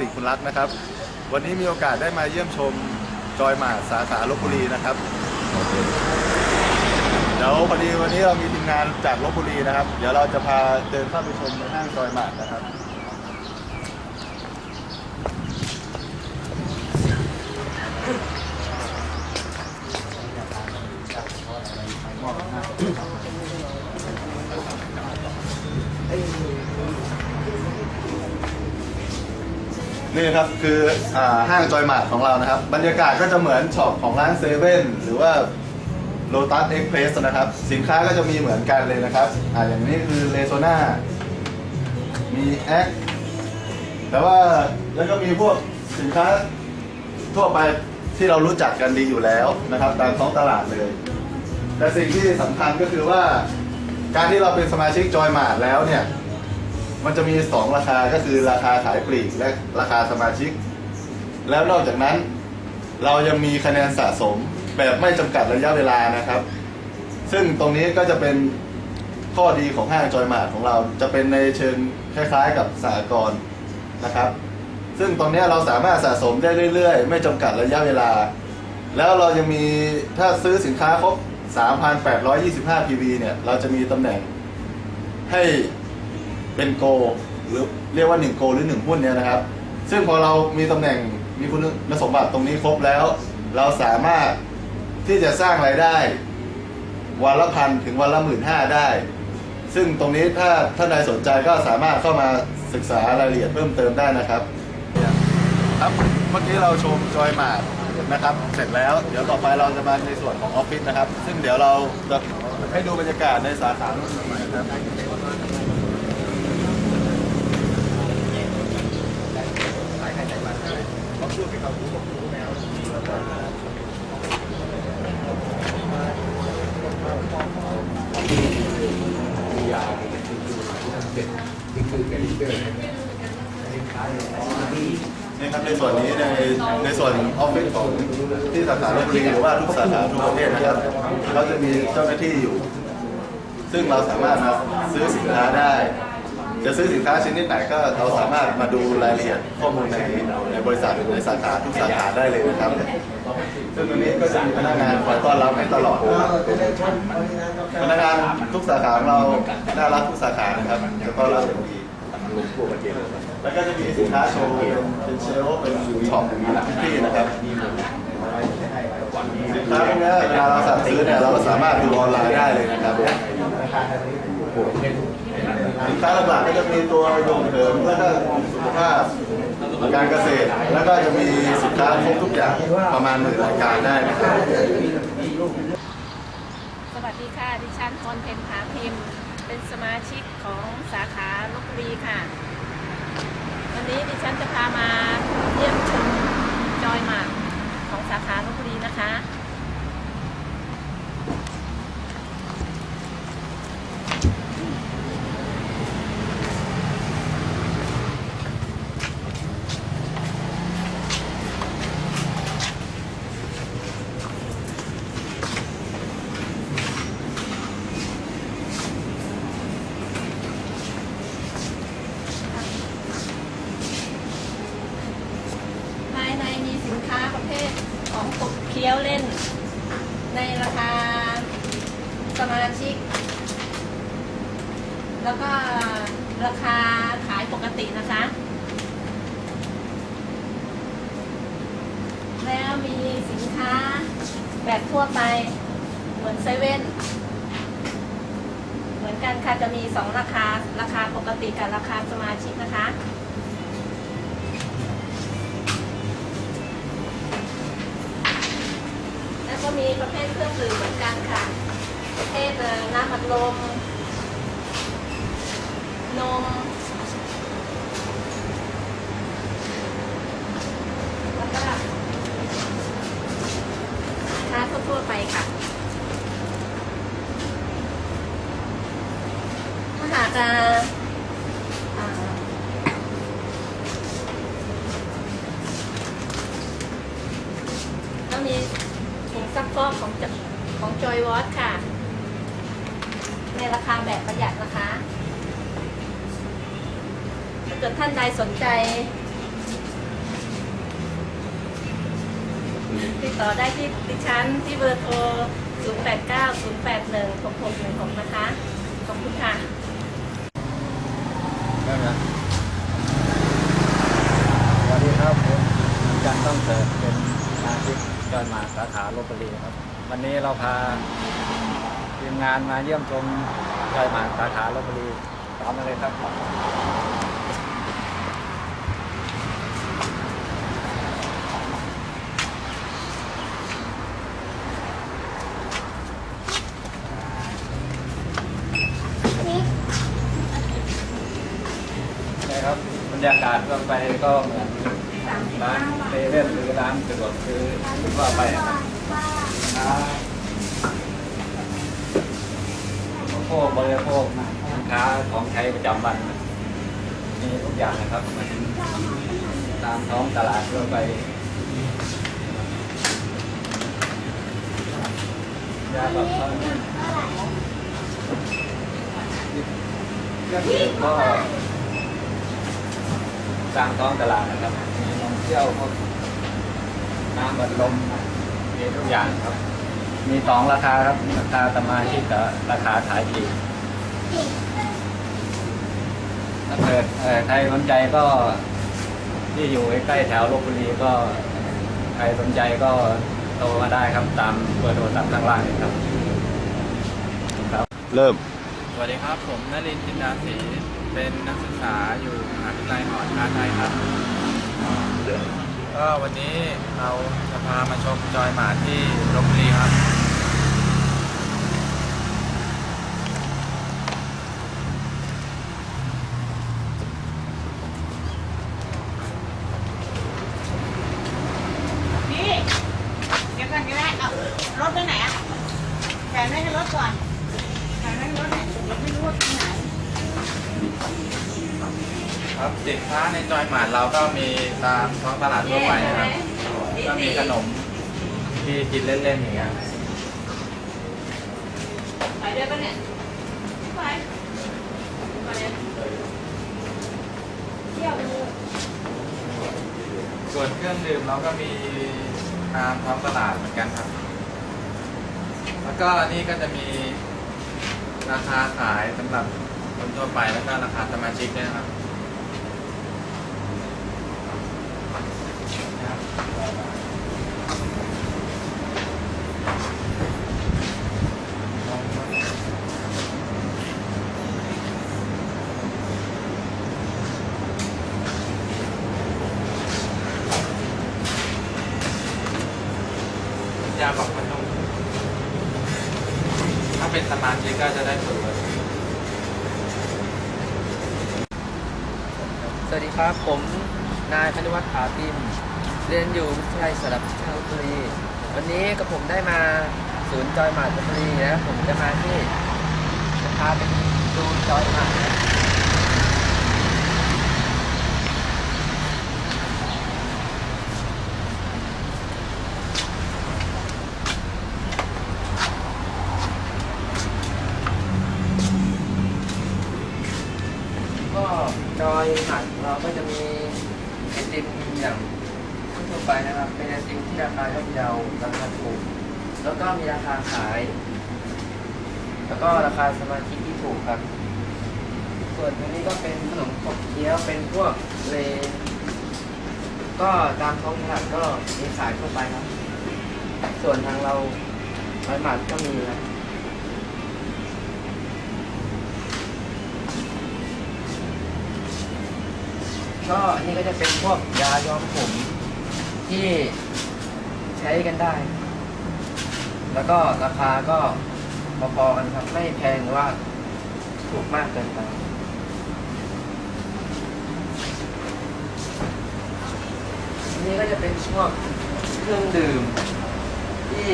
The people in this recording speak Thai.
ติคุณรักนะครับ วันนี้มีโอกาสได้มาเยี่ยมชมจอยหมาสาขาลบบุรีนะครับเดี๋ยวพอดีวันนี้เรามีทีมงานจากลบบุรีนะครับ เดี๋ยวเราจะพาเดินเข้าไปชมในห้างจอยหมานะครับ นี่ครับคืออ่าห้างจอยมาร์ทของเรานะครับ บรรยากาศก็จะเหมือนช็อปของร้านเซเว่นหรือว่าโ o ตัสเอ็กเพรสนะครับ สินค้าก็จะมีเหมือนกันเลยนะครับอ่าอย่างนี้คือเลโซนามีแอคแต่ว่าแล้วก็มีพวกสินค้าทั่วไปที่เรารู้จักกันดีอยู่แล้วนะครับ ตามท้องตลาดเลย แต่สิ่งที่สำคัญก็คือว่าการที่เราเป็นสมาชิกจอยมาร์ทแล้วเนี่ย มันจะมี 2 ราคาก็คือราคาขายปลีกและราคาสมาชิก แล้วนอกจากนั้น เรายังมีคะแนนสะสมแบบไม่จำกัดระยะเวลานะครับ ซึ่งตรงนี้ก็จะเป็นข้อดีของห้างจอยมาร์ทของเราจะเป็นในเชิงคล้าย ๆ กับสหกรณ์นะครับ ซึ่งตรงนี้เราสามารถสะสมได้เรื่อย ๆ ไม่จำกัดระยะเวลา แล้วเรายังมีถ้าซื้อสินค้าครบ 3,825 PV เนี่ย เราจะมีตำแหน่งให้ เป็นโกหรือเรียกว่า1โกหรือ 1 หุ้นเนี่ยนะครับ ซึ่งพอเรามีตำแหน่งมีคุณสมบัติตรงนี้ครบแล้ว เราสามารถที่จะสร้างรายได้ วันละพันถึงวันละหมื่นห้าได้ ซึ่งตรงนี้ถ้าท่านใดสนใจก็สามารถเข้ามาศึกษารายละเอียดเพิ่มเติมได้นะครับครับเมื่อกี้เราชมจอยมาร์ทนะครับ เสร็จแล้วเดี๋ยวต่อไปเราจะมาในส่วนของออฟฟิศนะครับ ซึ่งเดี๋ยวเราจะให้ดูบรรยากาศในสาขานู่นหน่อ ยนะครับนี่ครับในส่วนนี้ในในส่วนออฟฟิศของที่สาขาลบบุรีหรือว่าทุกสาขาทุกประเทศนะครับเขาจะมีเจ้าหน้าที่อยู่ ซึ่งเราสามารถมาซื้อสินค้าได้ จะซื้อสินค้าชนิดไหนก็เราสามารถมาดูรายละเอียดข้อมูลในในบริษัทหรือในสาขาทุกสาขาได้เลยนะครับซึ่งตรงนี้ก็จะมีพนักงานคอยต้อนรับให้ตลอดนะครับพนักงานทุกสาขาของเราน่ารักทุกสาขานะครับจะต้อนรับอย่างดีแล้วก็จะมีสินค้าโชว์เป็นเชลฟ์เป็นช็อปมีทุกที่นะครับสินค้าพวกนี้เวลาเราสั่งซื้อเนี่ยเราก็สามารถดูออนไลน์ได้เลยนะครับ สินค้าหลักๆก็จะมีตัวโยงเถิมแล้วก็สุขภาพการเกษตร แล้วก็จะมีสินค้าครบทุกอย่างประมาณหนึ่งรายการได้นะครับสวัสดีค่ะ ดิฉันพรเพนผาพิมพ์ เป็นสมาชิกของสาขาลบบุรีค่ะ วันนี้ดิฉันจะพามาเยี่ยมชมจอยหมากของสาขาลบบุรีนะคะ คี้ยวเล่น ในราคาสมาชิก แล้วก็ราคาขายปกตินะคะ แล้วมีสินค้าแบบทั่วไปเหมือนเซเว่นเหมือนกันค่ะจะมีสองราคาราคาปกติกับราคาสมาชิกนะคะ ก็มีประเภทเครื่องดื่มเหมือนกันค่ะ ประเภทน้ำอัดลม นม แล้วก็ชาทั่วไปค่ะ ถ้าหากจะ อกของของจอยวอตค่ะ ในราคาแบบประหยัดนะคะ ถ้าเกิดท่านใดสนใจติดต่อได้ที่ดิฉันที่เบอร์โทร 0890816616 นะคะ ขอบคุณค่ะสวัสดีครับผมจันต้องเสริมเป็น ยอดมาสาขาลบบุรีครับ วันนี้เราพาทีมงานมาเยี่ยมชมยอดมาสาขาลบบุรีตามมาเลยครับนะครับบรรยากาศทั่วไปก็เหมือน ร้านเซเว่นหรือร้านสะดวกซื้อทั่วไปครับร้านอุปโภคบริโภคสินค้าของใช้ประจำวันมีทุกอย่างนะครับเหมือนตามท้องตลาดทั่วไปยาแบบเครื่องดื่มก็ตามท้องตลาดนะครับ เปรี้ยวพวกน้ำบัดลมมีทุกอย่างครับ มีสองราคาครับ ราคาสมาชิกกับราคาขายปลีกถ้าเกิดเอ่อใครสนใจก็ที่อยู่ใกล้ๆแถวลบบุรีก็ ใครสนใจก็โทรมาได้ครับตามเบอร์โทรศัพท์ข้างล่างนี้ครับครับเริ่ม สวัสดีครับ ผมนรินทร์จินดาศรีเป็นนักศึกษาอยู่มหาวิทยาลัยหอการไทยครับ ก็วันนี้เราจะพามาชมจอยหมาที่ลบบุรีครับ นี่เดี๋ยวก่อนก็ได้เอารถไปไหนอะแขวนไว้ในรถก่อนแขวนไว้ในรถเนี่ยเดี๋ยวไม่รู้ว่าที่ไหน ครับสินค้าในจอยหมาเราก็มีตามท้องตลาดทั่วไปนะครับก็มีขนมที่กินเล่นๆอย่างเงี้ยไปด้วยปะเนี่ยไปไปเลยเที่ยวดูส่วนเครื่องดื่มเราก็มีตามท้องตลาดเหมือนกันครับ แล้วก็นี่ก็จะมีราคาขายสำหรับคนทั่วไปแล้วก็ราคาสมาชิกด้วยนะครับ ยาบอกมันต้องถ้าเป็นสมาชิกก็จะได้ส่วนลสวัสดีครับ ผมนายพนุวัฒน์ผาพิมเรียนอยู่วิทยาลัยสระบุรีวันนี้กับผมได้มาศูนย์จอยหมาดบุรีนะผมจะมาที่จะพาไปดูจอยหมาด ก็จอยหมาดเราก็จะมีไอติมอย่างทั่วไปนะครับ เป็นไอติมที่ราคาย่อมเยาราคาถูก แล้วก็มีราคาขาย แล้วก็ราคาสมาชิกที่ถูกครับ ส่วนอันนี้ก็เป็นขนมขบเคี้ยวเป็นพวกเลก็ตามท้องตลาดก็มีขายทั่วไปครับ ส่วนทางเราร้อยหมาดก็มีครั ก็อันนี้ก็จะเป็นพวกยาย้อมผมที่ใช้กันได้ แล้วก็ราคาก็พอๆกันครับ ไม่แพงหรือว่าถูกมากเกินไปอันนี้ก็จะเป็นพวกเครื่องดื่มที่